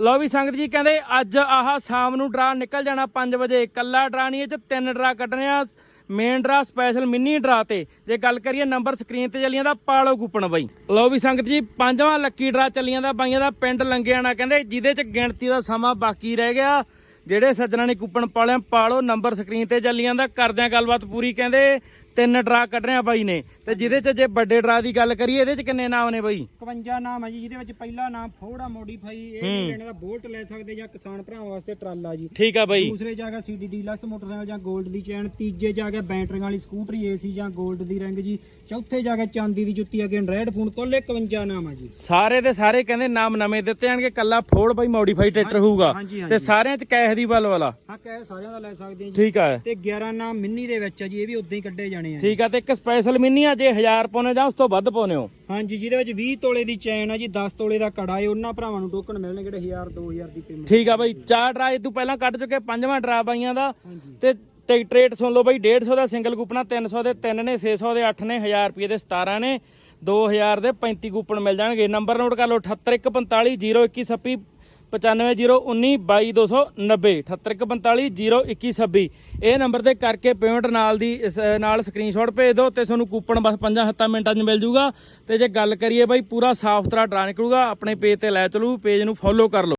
ਲਓ ਵੀ ਸੰਗਤ ਜੀ ਕਹਿੰਦੇ ਅੱਜ ਆਹ ਸ਼ਾਮ ਨੂੰ ਡਰਾ ਨਿਕਲ ਜਾਣਾ 5 ਵਜੇ। ਕੱਲਾ ਡਰਾ ਨਹੀਂ ਇਹ ਚ, ਤਿੰਨ ਡਰਾ ਕੱਢਣੇ ਆ। Main draw special mini draw ਤੇ। ਜੇ ਗੱਲ ਕਰੀਏ ਨੰਬਰ ਸਕਰੀਨ ਤੇ ਚੱਲੀਆਂ ਦਾ, ਪਾਲੋ ਕੂਪਨ ਬਾਈ। ਲਓ ਵੀ ਸੰਗਤ ਜੀ, ਪੰਜਵਾਂ ਲੱਕੀ ਡਰਾ ਚੱਲੀਆਂ ਦਾ ਬਾਈਆਂ ਦਾ ਪਿੰਡ ਲੰਗਿਆਣਾ ਕਹਿੰਦੇ, ਜਿਹਦੇ ਚ ਗਿਣਤੀ ਦਾ ਸਮਾਂ ਬਾਕੀ ਰਹਿ ਗਿਆ। ਜਿਹੜੇ ਸੱਜਣਾ ਨੇ ਕੂਪਨ ਪਾਲਿਆ ਪਾਲੋ ਨੰਬਰ ਸਕਰੀਨ ਤੇ ਚੱਲੀਆਂ ਦਾ। ਕਰਦਿਆਂ ਗੱਲਬਾਤ ਪੂਰੀ ਕਹਿੰਦੇ ਤਿੰਨ ਡਰਾ ਕੱਢਣੇ ਆ ਬਾਈ ਨੇ ਤੇ ਜਿਹਦੇ ਚ ਜੇ ਵੱਡੇ ਡਰਾ ਦੀ ਗੱਲ ਕਰੀਏ ਇਹਦੇ ਚ ਕਿੰਨੇ ਨਾਮ ਨੇ ਬਾਈ? 51 ਨਾਮ ਹੈ ਜੀ ਜਿਹਦੇ ਵਿੱਚ ਪਹਿਲਾ ਨਾਮ ਫੋੜਾ ਮੋਡੀਫਾਈ ਇਹ ਲੈਣੇ ਦਾ ਬੋਲਟ ਲੈ ਸਕਦੇ ਜਾਂ ਕਿਸਾਨ ਭਰਾਵਾਂ ਵਾਸਤੇ ਟਰਾਲਾ ਜੀ। ਠੀਕ ਆ ਬਾਈ। ਦੂਸਰੇ ਜਗ੍ਹਾ ਸੀਡੀ ਡੀਲਕਸ ਮੋਟਰਸਾਈਕਲ ਜਾਂ 골ਡ ਦੀ ਚੈਨ। ਤੀਜੇ ਜਗ੍ਹਾ ਬੈਟਰੀਆਂ ਵਾਲੀ ਸਕੂਟਰੀ ਏਸੀ ਜਾਂ 골ਡ ਦੀ ਰਿੰਗ ਜੀ। ਚੌਥੇ ਜਗ੍ਹਾ ਚਾਂਦੀ ਦੀ ਜੁੱਤੀ ਅਗੇ ਐਂਡਰਾਇਡ ਫੋਨ ਕੁੱਲ 51 ਨਾਮ ਹੈ ਜੀ। ਸਾਰੇ ਦੇ ਸਾਰੇ ਕਹਿੰਦੇ ਨਾਮ ਨਵੇਂ ਦਿੱਤੇ ਜਾਣਗੇ ਕੱਲਾ ਫੋੜ ਬਾਈ ਮੋਡੀਫਾਈ ਟਰੈਕਟਰ ਹੋਊਗਾ। ਤੇ ਸਾਰਿਆਂ ਚ ਕੈਸ਼ ਦੀ ਬਲ ਵਾਲਾ। ਹਾਂ ਕਹੇ ਸਾਰਿਆਂ ਦਾ ਲੈ ਸਕਦੇ ਜੀ। ਠੀਕ ਆ। ਤੇ 11 ਨਾਮ ਮਿੰਨੀ ਦੇ ਵਿੱਚ ਆ ਜੀ ਇਹ ਵੀ ਉਦਾਂ ਹੀ ਕੱਢੇ ਜਾਣੇ ਆ ਜੀ। ਠੀਕ ਆ ਤੇ ਇੱਕ ਸਪੈਸ਼ਲ ਮਿੰਨੀ ਆ ਜੇ 1000 ਪਾਉਣੇ ਜਾਂ ਉਸ ਤੋਂ ਵੱਧ ਪਾਉਣੇ ਹੋ। ਹਾਂਜੀ ਜਿਹਦੇ ਵਿੱਚ 20 ਤੋਲੇ ਦੀ ਚੈਨ ਆ ਜੀ 10 ਤੋਲੇ ਦਾ ਕੜਾ ਏ ਉਹਨਾਂ ਭਰਾਵਾਂ ਨੂੰ ਟੋਕਨ ਮਿਲਣਗੇ ਜਿਹੜੇ 1000 2000 ਦੀ ਪੇਮੈਂਟ ਠੀਕ ਆ ਬਾਈ ਚਾਰ ਡਰਾ ਇਹ ਤੋਂ ਪਹਿਲਾਂ ਕੱਢ ਚੁੱਕੇ ਪੰਜਵਾਂ ਡਰਾ ਬਾਈਆਂ ਦਾ। ਤੇ ਟਿਕਟ ਰੇਟ ਸੁਣ ਲਓ ਬਾਈ 150 ਦਾ ਸਿੰਗਲ ਕੂਪਨ ਆ 300 ਦੇ 3 ਨੇ 600 ਦੇ 8 ਨੇ 1000 ਰੁਪਏ ਦੇ 17 ਨੇ 2000 ਦੇ 35 ਕੂਪਨ ਮਿਲ ਜਾਣਗੇ। ਨੰਬਰ ਨੋਟ ਕਰ ਲਓ 78145 021 9501922290 78145 ਇਹ ਨੰਬਰ ਤੇ ਕਰਕੇ ਪੇਮੈਂਟ ਨਾਲ ਦੀ ਨਾਲ ਸਕਰੀਨਸ਼ਾਟ ਭੇਜ ਦਿਓ ਤੇ ਤੁਹਾਨੂੰ ਕੂਪਨ ਬਸ 5-7 ਮਿੰਟਾਂ 'ਚ ਮਿਲ ਜੂਗਾ। ਤੇ ਜੇ ਗੱਲ ਕਰੀਏ ਬਾਈ, ਪੂਰਾ ਸਾਫ਼ ਸੁਥਰਾ ਡਰਾ ਨਿਕਲੂਗਾ ਆਪਣੇ ਪੇਜ ਤੇ ਲੈ ਚਲੂ ਪੇਜ ਨੂੰ ਫੋਲੋ ਕਰ ਲਓ।